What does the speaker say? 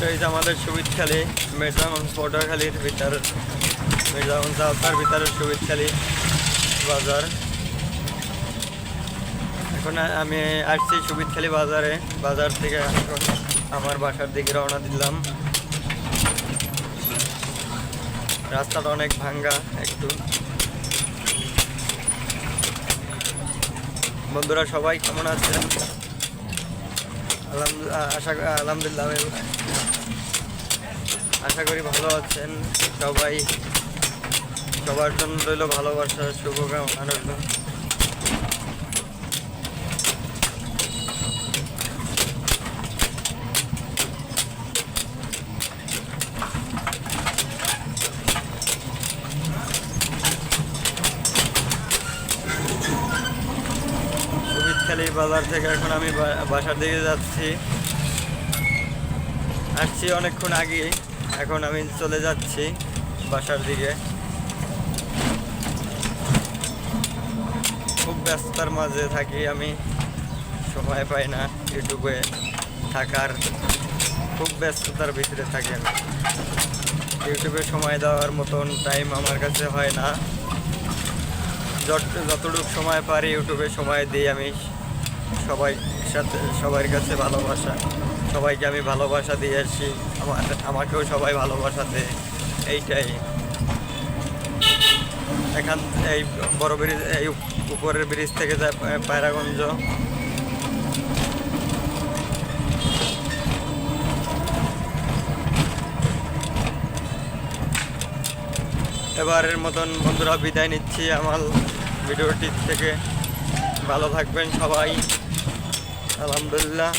এটা হচ্ছে আমাদের সুবিদখালি মির্জাগঞ্জ পটুয়াখালীর ভিতর, মির্জাগঞ্জ আওতার ভিতরে সুবিদখালি বাজার। এখন আমি আসছি সুবিদখালি বাজারে, বাজার থেকে এখন আমার বাসার দিকে রওনা দিলাম। রাস্তাটা অনেক ভাঙ্গা একটু। বন্ধুরা সবাই কেমন আছেন? আশা আলহামদুলিল্লাহ আশা করি ভালো আছেন সবাই। সবার জন্য রইল ভালোবাসা শুভকামনা রইল সুবিদখালি বাজার থেকে এখন আমি বাসার দিকে যাচ্ছি। আসছি অনেকক্ষণ আগে এখন আমি চলে যাচ্ছি বাসার দিকে। খুব ব্যস্ততার মাঝে থাকি আমি, সময় পাই না ইউটিউবে থাকার। খুব ব্যস্ততার ভিতরে থাকি আমি। ইউটিউবে সময় দেওয়ার মতন টাইম আমার কাছে হয় না। যত- যতটুকু সময় পারি ইউটিউবে সময় দিই আমি। সবাই সাথে সবার কাছে ভালোবাসা। সবাইকে আমি ভালোবাসা দিয়ে আসি আমার, আমাকেও সবাই ভালোবাসা দেয়। এইটাই। এখান, এই বড় ব্রিজ, এই উপরের ব্রিজ থেকে যায় পায়রাগঞ্জ। এবারের মতন বন্ধুরা বিদায় নিচ্ছি আমার ভিডিওটি থেকে। ভালো থাকবেন সবাই। আলহামদুলিল্লাহ